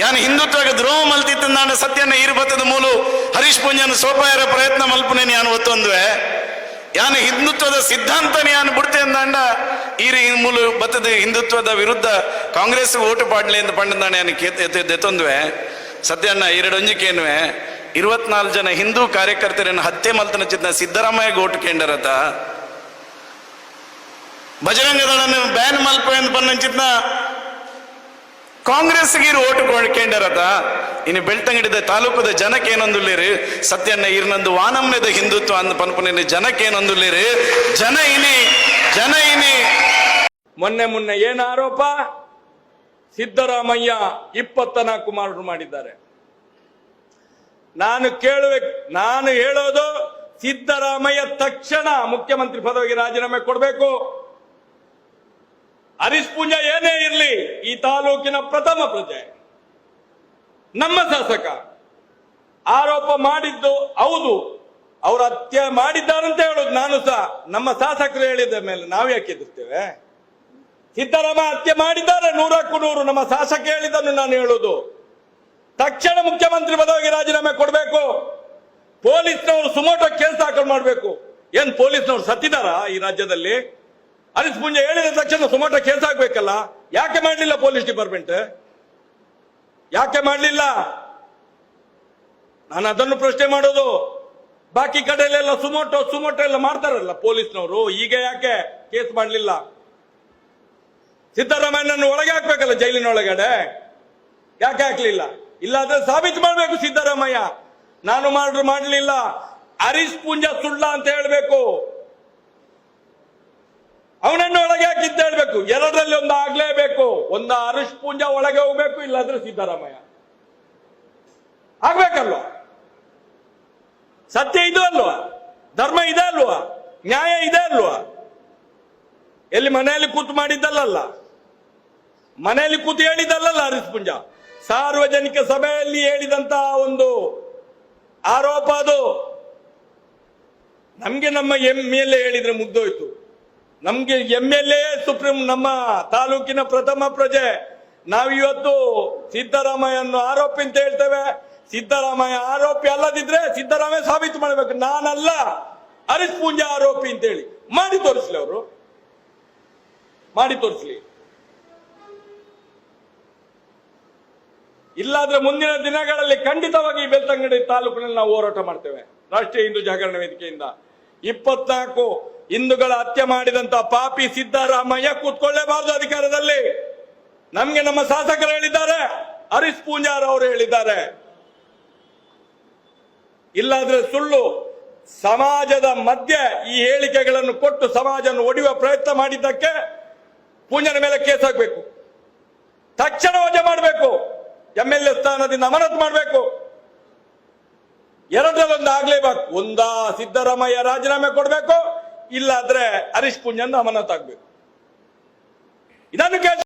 ಯಾನ್ ಹಿಂದುತ್ವಕ್ಕೆ ದ್ರೋಹ ಮಲ್ತಿತ್ತಂದಾಂಡ ಸತ್ಯನ ಈರ್ಬತ್ತದ ಮೂಲು ಹರೀಶ್ ಪುಂಜನ ಸೋಪಾಯರ ಪ್ರಯತ್ನ ಮಲ್ಪನೆ ಯಾನು ಒತ್ತೊಂದುವೆ ಯಾನು ಹಿಂದುತ್ವದ ಸಿದ್ಧಾಂತನ ಯಾನು ಬಿಡ್ತೆ ಅಂದಾಂಡ ಈರಿ ಮೂಲು ಬತ್ತದ ಹಿಂದುತ್ವದ ವಿರುದ್ಧ ಕಾಂಗ್ರೆಸ್ ಓಟು ಪಾಡ್ಲಿ ಅಂತ ಪಂಡದಾಣ ಯಾನು ಎತ್ತೊಂದುವೆ. ಸತ್ಯಣ್ಣ ಎರಡೊಂಜಿಕೇನುವೆ ಇರುವತ್ನಾಲ್ಕು ಜನ ಹಿಂದೂ ಕಾರ್ಯಕರ್ತರನ್ನು ಹತ್ಯೆ ಮಲ್ತನ ಚಿತ್ನ ಸಿದ್ದರಾಮಯ್ಯ ಓಟು ಕೇಂಡರತ ಬಜರಂಗ ದಳನ ಬ್ಯಾನ್ ಮಲ್ಪ ಎಂದು ಬಂದ ಕಾಂಗ್ರೆಸ್ಗೆ ಇರು ಓಟು ಕೇಂಡರತ ಇನ್ನು ಬೆಳ್ತಂಗಡಿದ ತಾಲೂಕದ ಜನಕ್ಕೆ ಏನೊಂದುಲ್ಲೇರಿ? ಸತ್ಯಣ್ಣ ಇರ್ನಂದು ವಾನಮ್ಯದ ಹಿಂದುತ್ವ ಅಂದ ಪನ್ಪನ ಜನಕ್ಕೆ ಏನೊಂದುಲ್ಲೇರಿ? ಜನ ಇನಿ ಜನ ಇನಿ. ಮೊನ್ನೆ ಮೊನ್ನೆ ಏನ ಆರೋಪ? ಸಿದ್ದರಾಮಯ್ಯ ಇಪ್ಪತ್ತ ನಾಲ್ಕು ಮಾರ್ಡರ್ ಮಾಡಿದ್ದಾರೆ. ನಾನು ಕೇಳುವೆ, ನಾನು ಹೇಳೋದು ಸಿದ್ದರಾಮಯ್ಯ ತಕ್ಷಣ ಮುಖ್ಯಮಂತ್ರಿ ಪದವಿಗೆ ರಾಜೀನಾಮೆ ಕೊಡಬೇಕು. ಹರೀಶ್ ಪೂಜಾ ಏನೇ ಇರಲಿ, ಈ ತಾಲೂಕಿನ ಪ್ರಥಮ ಪ್ರಜೆ. ನಮ್ಮ ಶಾಸಕ. ಆರೋಪ ಮಾಡಿದ್ದು ಹೌದು. ಅವರು ಹತ್ಯೆ ಮಾಡಿದ್ದಾರಂತ ಹೇಳೋದು ನಾನು ಸಹ. ನಮ್ಮ ಶಾಸಕರು ಹೇಳಿದ ಮೇಲೆ ನಾವು ಯಾಕೆ ಎದುರ್ತೇವೆ ಸಿದ್ದರಾಮ ಹತ್ಯೆ ಮಾಡಿದ್ದಾರೆ, ನೂರಕ್ಕೂ ನೂರು. ನಮ್ಮ ಶಾಸಕ ಹೇಳಿದ್ದನ್ನು ನಾನು ಹೇಳೋದು. ತಕ್ಷಣ ಮುಖ್ಯಮಂತ್ರಿ ಪದವಿಗೆ ರಾಜೀನಾಮೆ ಕೊಡಬೇಕು. ಪೊಲೀಸ್ನವರು ಸುಮೋಟೋ ಕೇಸ್ ದಾಖಲು ಮಾಡಬೇಕು. ಏನ್ ಪೊಲೀಸ್ನವರು ಸತ್ತಿದಾರಾ ಈ ರಾಜ್ಯದಲ್ಲಿ? ಹರೀಶ್ ಪುಂಜ ಹೇಳಿದ ತಕ್ಷಣ ಸುಮಾಟ ಕೇಸ್ ಆಗ್ಬೇಕಲ್ಲ ಯಾಕೆ ಮಾಡಲಿಲ್ಲ ಪೊಲೀಸ್ ಡಿಪಾರ್ಟ್ಮೆಂಟ್ ಯಾಕೆ ಮಾಡಲಿಲ್ಲ? ನಾನು ಅದನ್ನು ಪ್ರಶ್ನೆ ಮಾಡೋದು. ಬಾಕಿ ಕಡೆಯಲ್ಲೆಲ್ಲ ಸುಮೋಟೋ ಸುಮೋಟೋ ಎಲ್ಲ ಮಾಡ್ತಾರಲ್ಲ ಪೊಲೀಸ್ನವರು. ಈಗ ಯಾಕೆ ಕೇಸ್ ಮಾಡಲಿಲ್ಲ? ಸಿದ್ದರಾಮಯ್ಯನನ್ನು ಒಳಗೆ ಹಾಕ್ಬೇಕಲ್ಲ ಜೈಲಿನ ಒಳಗಡೆ ಯಾಕೆ ಹಾಕ್ಲಿಲ್ಲ? ಇಲ್ಲಾದ್ರೆ ಸಾಬೀತು ಮಾಡಬೇಕು ಸಿದ್ದರಾಮಯ್ಯ. ನಾನು ಮಾಡ್ರು ಮಾಡಲಿಲ್ಲ. ಹರೀಶ್ ಪುಂಜ ಸುಳ್ಳ ಅಂತ ಹೇಳ್ಬೇಕು. ಅವನನ್ನು ಒಳಗೆ ಹಾಕಿದ್ದ ಹೇಳ್ಬೇಕು. ಎರಡರಲ್ಲಿ ಒಂದು ಆಗ್ಲೇಬೇಕು. ಒಂದು ಹರೀಶ್ ಪುಂಜ ಒಳಗೆ ಹೋಗ್ಬೇಕು, ಇಲ್ಲಾದ್ರೆ ಸಿದ್ದರಾಮಯ್ಯ. ಆಗ್ಬೇಕಲ್ವ? ಸತ್ಯ ಇದು ಅಲ್ವಾ? ಧರ್ಮ ಇದೆ ಅಲ್ವಾ? ನ್ಯಾಯ ಇದೆ ಅಲ್ವಾ? ಎಲ್ಲಿ ಮನೆಯಲ್ಲಿ ಕೂತು ಮಾಡಿದ್ದಲ್ಲ ಮನೆಯಲ್ಲಿ ಕೂತು ಹೇಳಿದ್ದಲ್ಲ ಹರೀಶ್ ಪುಂಜ? ಸಾರ್ವಜನಿಕ ಸಭೆಯಲ್ಲಿ ಹೇಳಿದಂತ ಒಂದು ಆರೋಪ ಅದು. ನಮ್ಗೆ ನಮ್ಮ ಎಂ ಮೇಲೆ ಹೇಳಿದ್ರೆ ಮುಗ್ದೋಯ್ತು. ನಮ್ಗೆ ಎಂ ಎಲ್ ಎ ಸುಪ್ರೀಂ ನಮ್ಮ ತಾಲೂಕಿನ ಪ್ರಥಮ ಪ್ರಜೆ. ನಾವಿವತ್ತು ಸಿದ್ದರಾಮಯ್ಯನ ಆರೋಪಿ ಅಂತ ಹೇಳ್ತೇವೆ. ಸಿದ್ದರಾಮಯ್ಯ ಆರೋಪಿ ಅಲ್ಲದಿದ್ರೆ ಸಿದ್ದರಾಮಯ್ಯ ಸಾಬೀತು ಮಾಡಬೇಕು. ನಾನಲ್ಲ, ಹರೀಶ್ ಪೂಂಜಾ ಆರೋಪಿ ಅಂತ ಹೇಳಿ ಮಾಡಿ ತೋರಿಸ್ಲಿ ಅವರು. ಮಾಡಿ ತೋರಿಸ್ಲಿ. ಇಲ್ಲಾದ್ರೆ ಮುಂದಿನ ದಿನಗಳಲ್ಲಿ ಖಂಡಿತವಾಗಿ ಬೆಳ್ತಂಗಡಿ ತಾಲೂಕಿನಲ್ಲಿ ನಾವು ಹೋರಾಟ ಮಾಡ್ತೇವೆ. ರಾಷ್ಟ್ರೀಯ ಹಿಂದೂ ಜಾಗರಣ ವೇದಿಕೆಯಿಂದ. ಇಪ್ಪತ್ನಾಲ್ಕು ಹಿಂದೂಗಳ ಹತ್ಯೆ ಮಾಡಿದಂತ ಪಾಪಿ ಸಿದ್ದರಾಮಯ್ಯ ಕೂತ್ಕೊಳ್ಳೇಬಾರದು ಅಧಿಕಾರದಲ್ಲಿ. ನಮ್ಗೆ ನಮ್ಮ ಶಾಸಕರು ಹೇಳಿದ್ದಾರೆ, ಹರೀಶ್ ಪೂಂಜಾರ್ ಅವರು ಹೇಳಿದ್ದಾರೆ. ಇಲ್ಲಾದ್ರೆ ಸುಳ್ಳು. ಸಮಾಜದ ಮಧ್ಯೆ ಈ ಹೇಳಿಕೆಗಳನ್ನು ಕೊಟ್ಟು ಸಮಾಜವನ್ನು ಒಡೆಯುವ ಪ್ರಯತ್ನ ಮಾಡಿದ್ದಕ್ಕೆ ಪೂಂಜನ ಮೇಲೆ ಕೇಸ್ ಹಾಕಬೇಕು. ತಕ್ಷಣ ವಜೆ ಮಾಡಬೇಕು. ಎಂ ಎಲ್ ಎ ಸ್ಥಾನದಿಂದ ಅಮಾನತ್ ಮಾಡಬೇಕು. ಎರಡರಲ್ಲೊಂದು ಆಗ್ಲೇಬೇಕು. ಒಂದಾ ಸಿದ್ದರಾಮಯ್ಯ ರಾಜೀನಾಮೆ ಕೊಡಬೇಕು. ಇಲ್ಲಾದ್ರೆ ಹರೀಶ್ ಅಮಾನತ್ ಆಗ್ಬೇಕು. ಇದನ್ನು